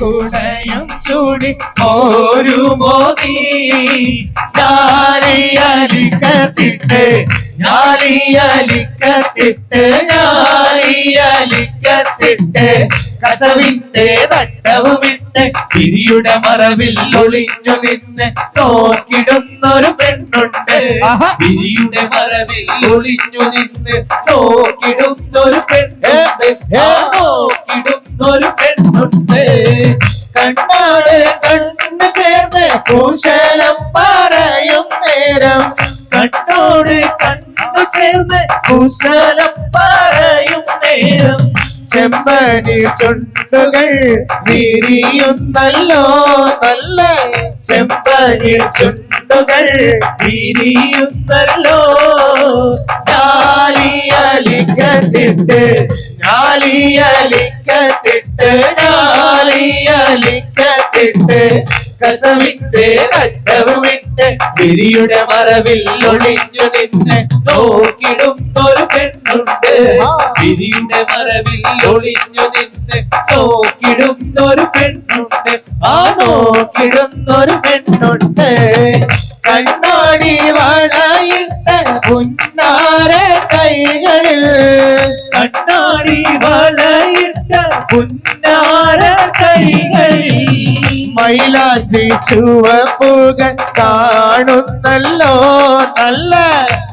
കുടയും ചൂടി ഒരു മോദി. ഞാലിയലിക്കത്തിട്ട് ഞാലിയലിക്കത്തിട്ട് ഞാലിയലിക്കത്തിട്ട് കസവിന്റെ തട്ടവുമിട്ട് തിരിയുടെ മറവിൽ ഒളിഞ്ഞു നിന്ന് നോക്കിടുന്നൊരു പെണ്ണുണ്ട്. തിരിയുടെ മറവിൽ ഒളിഞ്ഞു നിന്ന് നോക്കിടുന്നൊരു പെണ്ണുണ്ട്. നോക്കിടുന്നൊരു നോക്കിടുന്നൊരു കുശലം പറയും നേരം കണ്ണോട് കണ്ണു ചേർന്ന് കുശലം പറയും നേരം ചെമ്പനി ചുണ്ടുകൾ വിരിയുന്നല്ലോ നല്ല ചെമ്പനി ചുണ്ടുകൾ വിരിയുന്നല്ലോ. ഞാലിയലിക്കത്തിട്ട് ഞാലിയലിക്കത്തിട്ട് ഞാലിയലിക്കത്തിട്ട്. വിരിയുടെ മറവിൽ ഒളിഞ്ഞു നിന്ന് നോക്കിടുന്നൊരു പെണ്ണുണ്ട്. വിരിയുടെ മറവിൽ ഒളിഞ്ഞു നിന്ന് നോക്കിടുന്നൊരു പെണ്ണുണ്ട്. ആ നോക്കിടുന്നൊരു പെണ്ണുണ്ട്. കണ്ണാടി വളയിട്ട പുന്നാര കൈകളിൽ. കണ്ണാടി വളയിട്ട പുന്നാര കൈകളിൽ. മൈലാഞ്ചി ചുവപ്പുകൾ കാണുന്നല്ലോ നല്ല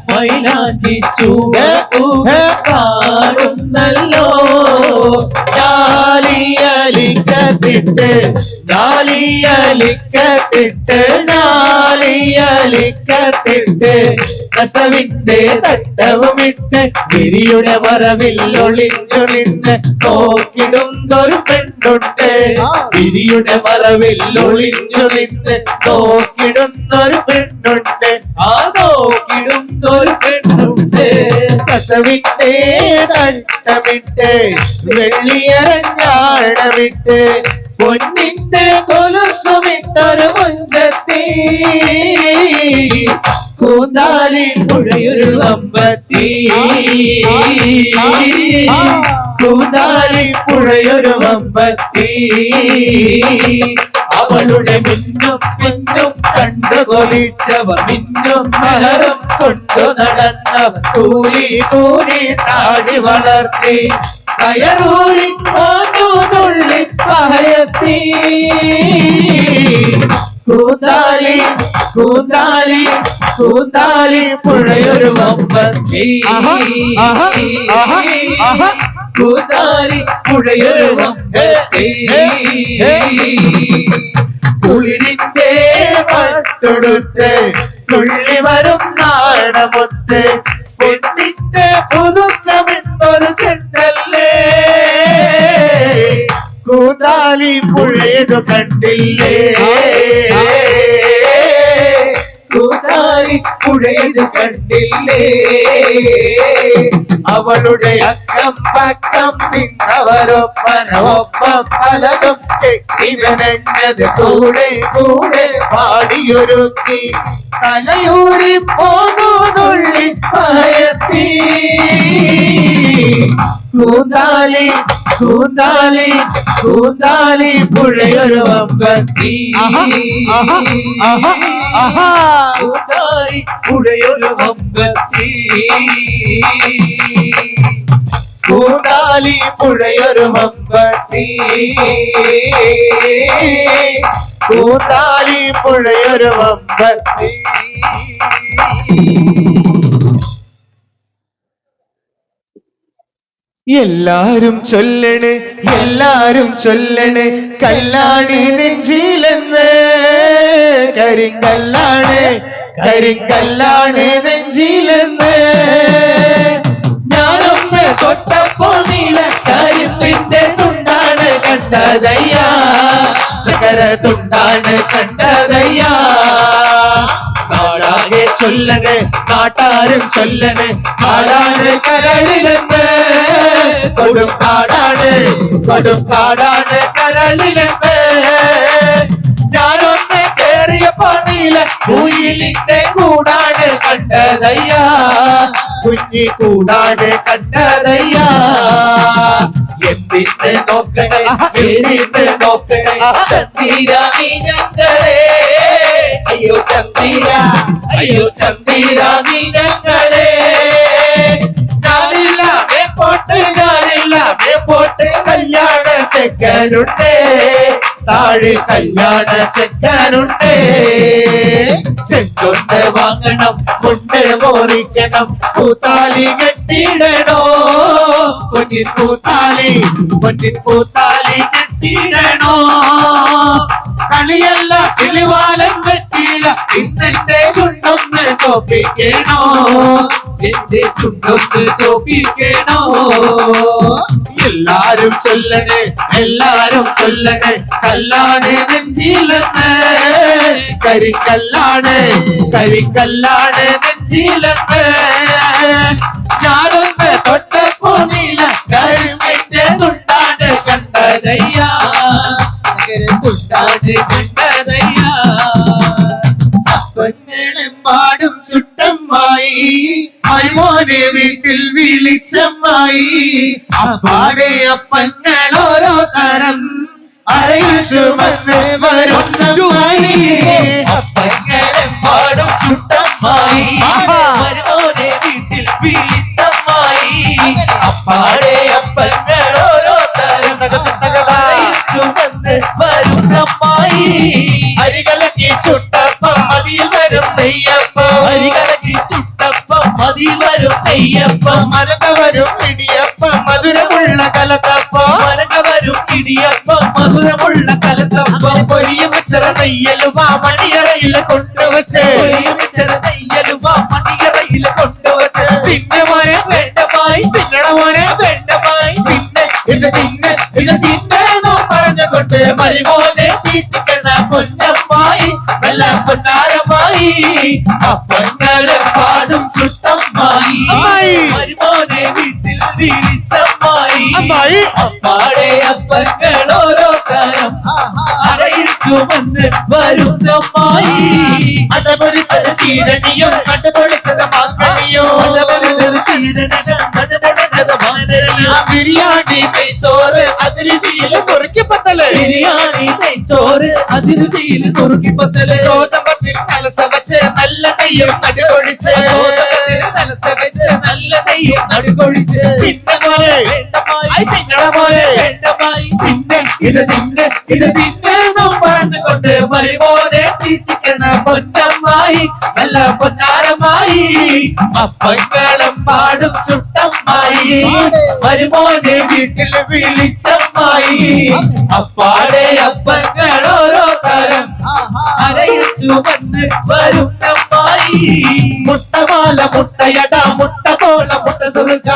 മൈലാഞ്ചി ചുവപ്പുകൾ ഞാലിയലിക്കത്തിട്ട് ഞാലിയലിക്കത്തിട്ട് ഞാലിയലിക്കത്തിട്ട് കസവിന്റെ തട്ടവുമിട്ട് ഗിരിയുടെ വരവിൽ ഒളിഞ്ഞു നിന്ന് നോക്കിടുന്നൊരു പെണ്ണുണ്ട്. ഗിരിയുടെ വരവിൽ നോക്കിടുന്നൊരു പെണ്ണുണ്ട്. ആ നോക്കിടുന്നൊരു പെണ്ണുണ്ട്. കസവിന്റെ തട്ടമിട്ട് വെള്ളിയരഞ്ഞാടമിട്ട് പൊന്നിന്റെ കൊലുസുമിട്ടൊരു മുഞ്ചത്തി കൂന്താലി പുഴയൊരു അമ്പത്തി. കൂന്താലി പുഴയൊരു അമ്പത്തി. അവളുടെ മിന്നും മിന്നും കണ്ടു നിന്നും മഹരം കൊണ്ടു നടന്നവർ കൂലി കൂലി താടി വളർത്തി കയറൂരി തുള്ളി പഹയത്തി കൂന്താലി കൂന്താലി കൂന്താലി പുഴയൊരു ആഹാ. കൂന്താലി പുഴയൊരു വമ്പത്തി. കുളിരിന്റെ പട്ടൊടുത്ത് തുള്ളി വരും നാടമൊത്ത് പെണ്ണിന്റെ പുതുക്കമെന്നൊരു ചെണ്ടല്ലേ? കൂതാലി പുഴയതു കണ്ടില്ലേ? കൂതാലി പുഴയതു കണ്ടില്ലേ? അവളുടെ അക്കം പക്കം നിന്നവരൊപ്പനൊപ്പം പലതും കെട്ടിവനഞ്ഞത് കൂടെ കൂടെ പാടിയൊരുക്കി തലയൂരി പോകുന്നുള്ളി പയത്തി കൂന്താലി കൂന്താലി കൂന്താലി പുഴയൊരു അമ്പത്തി. ആഹാ, ഉടയൊരു വമ്പത്തി കൂടാലി പുഴയൊരു വമ്പത്തി കൂടാലി പുഴയൊരു വമ്പത്തി എല്ലാരും ചൊല്ലണ് എല്ലാരും ചൊല്ലണ്. കല്ലാണി നെഞ്ചിലെന്ന് കരിങ്കല്ലാണ് കരിങ്കല്ലാണ് നെഞ്ചിലെന്ന് ഞാനൊന്ന് തൊട്ടപ്പോ നീല കരിമ്പിന്റെ തുണ്ടാണ് കണ്ടതയ്യ ചകര തുണ്ടാണ് കണ്ടതയ്യ നാടാകെ ചൊല്ലണ് നാട്ടാരും ചൊല്ലണ് കാടാണ് കരളിലെന്ന് കൊടും കാടാണ് കൊടും കാടാണ് കരളിലെന്ന് ഞാനൊന്ന് കേറിയപ്പോ നീല കുയിലിന്റെ കൂടാണ് കണ്ടതയ്യ. കുഞ്ഞി കൂടാണ് കണ്ടതയ്യ. എന്തിട്ട് നോക്കണേ നോക്കണേ ചന്ദിര നീ ഞങ്ങളെ. അയ്യോ ചന്ദിര അയ്യോ ചന്ദിര നീ ഞങ്ങളെ. ഞാനില്ല മേപ്പോട്ട് ഞാനില്ല മേപ്പോട്ട് കല്യാണ ചെക്കനുണ്ട്. താഴെ കല്യാണ ചെക്കാനുണ്ട്. ചെക്കൊണ്ട് വാങ്ങണം കൊണ്ട് മോറിക്കണം പൂത്താലി കെട്ടിടണോ? പൊന്നിൻ പൂത്താലി പൊന്നിൻ പൂത്താലി കെട്ടിടണോ? കളിയല്ല കിളിവാലം കെട്ടിയില്ല ഇന്നെന്റെ ചുണ്ടൊന്ന് ചോപ്പിക്കണോ? എന്റെ ചുണ്ടൊന്ന് ചോപ്പിക്കണോ? എല്ലാരും ചൊല്ലണേ എല്ലാരും ചൊല്ലണേ കല്ലാണ് നെഞ്ചിലെന്ന് കരിക്കല്ലാണ് കരിക്കല്ലാണ് നെഞ്ചിലെന്ന് ഞാനൊന്ന് തൊട്ടപ്പോ നീല കരിമിന്റെ തുണ്ടാണ് കണ്ടതയ്യ. ചുട്ടമ്മായി. അയ്മോനെ വീട്ടിൽ വിളിച്ചമ്മായി അപ്പാടെ അപ്പങ്ങൾ ഓരോ തരം അറിയിച്ചു വന്ന് വരുന്നമായി അപ്പങ്ങളെ പാടും ആഹാ. മതി വരും അയ്യപ്പ. മലക വരും ഇടിയപ്പ. മധുരമുള്ള കലത്തപ്പ. മലക വരും ഇടിയപ്പ. മധുരമുള്ള കലത്തപ്പ. പൊരിയും വെച്ചറ നെയ്യലുമാ മണിയറയിൽ കൊണ്ടുവച്ച്. നെയ്യലുമാ മണിയറയിൽ കൊണ്ടുവച്ച്. പിന്നെ മോനെ വേണ്ടമായി തിന്നണ മോനെ. വേണ്ടമായി പിന്നെ ഇത് തിന്നെ ഇത് തിന്നേന്നും പറഞ്ഞുകൊണ്ട് മരുമോനെ തീറ്റിക്കണ പൊന്നമ്മായി നല്ല പൊന്നാരമായി അമ്മായി. അപ്പാടെ അപ്പങ്ങൾ ഓരോ കാലം അറയിൽ ചുമന്ന് വരുന്നമ്മായി. അതപൊരിച്ചത് ചീരണിയോ കണ്ടുപൊളിച്ചത് മാങ്കണിയോ പലവരുന്നത് ചീരണികൾ കണ്ടുപൊളിച്ചത് മാനരണിയും ബിരിയാണി നെയ്ച്ചോറ് അതിരുതിയിൽ കുറുക്കിപ്പത്തൽ ബിരിയാണി നെയ്ച്ചോറ് അതിരുതിയിൽ കുറുക്കിപ്പത്തൽ ഗോതമ്പത്തിൽ നല്ല വെച്ച് നല്ല നെയ്യും നടുപൊളിച്ച് മനസ്സകച്ച് നല്ല തെയ്യം നടുകൊഴിച്ച്. തിന്ന പോലെ. തിന്നണ പോലെ. പിന്നെ ഇത് തിന്നെ. ഇത് തിന്നെന്നും പറഞ്ഞുകൊണ്ട് മരുമോനെ തീറ്റിക്കണ പൊന്നമ്മായി നല്ല പൊന്നാരമായി. അപ്പങ്ങളും പാടും ചുട്ടമ്മായി. മരുമോനെ വീട്ടിൽ വിളിച്ചമ്മായി. അപ്പാടെ അപ്പങ്ങൾ ഓരോ തരം അരയിച്ചു വന്ന് വരുന്നമ്മായി മുട്ടമാല മുട്ടയട മുട്ട പോല മുട്ട സുറുക്ക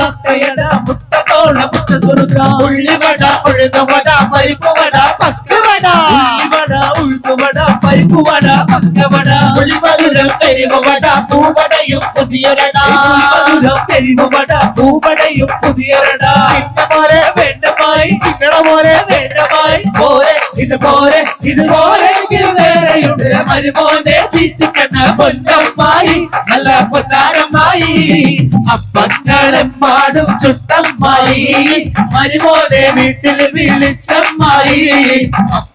മുട്ടയട മുട്ടക്കോള മുട്ട സുറുക്ക ഉള്ളിവട ഉഴുതുവട പരിപ്പുവട പക്കവട. ഉള്ളിവട ഉഴുതുവട പരിപ്പുവട പക്കവട. ഉളിമധുരം കരിവുവട പൂവടയും പുതിയരട. മധുരം തെരുവുവട പൂവടയും പുതിയരട. തിന്ന വേണ്ടമായി തിന്നണ പോരെ വേണ്ടമായി പോരെ ഇത് പോരെ ഇത് പോരെ. വേറെയുണ്ട് മരുമോനെ തീറ്റിക്കണ പൊന്നമ്മായി നല്ല പൊന്നാരമായി അപ്പങ്ങളെ പാടും ചുട്ടമ്മായി. മരുമോനെ വീട്ടിൽ വിളിച്ചമ്മായി.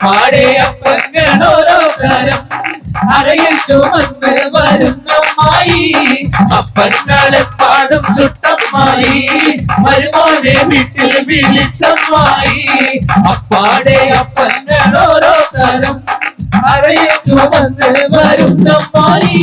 പാടെ അപ്പങ്ങൾ ഓരോ കാലം അരയിൽ ചുമന്ന് വരുന്നമ്മായി. അപ്പങ്ങളെ പാടും ചുട്ടമ്മായി. മരുമോനെ വീട്ടിൽ വിളിച്ചമ്മായി. അപ്പാടെ അപ്പങ്ങൾ ഓരോ കാലം അരയിൽ ചുമന്ന് വരുന്നമ്മായി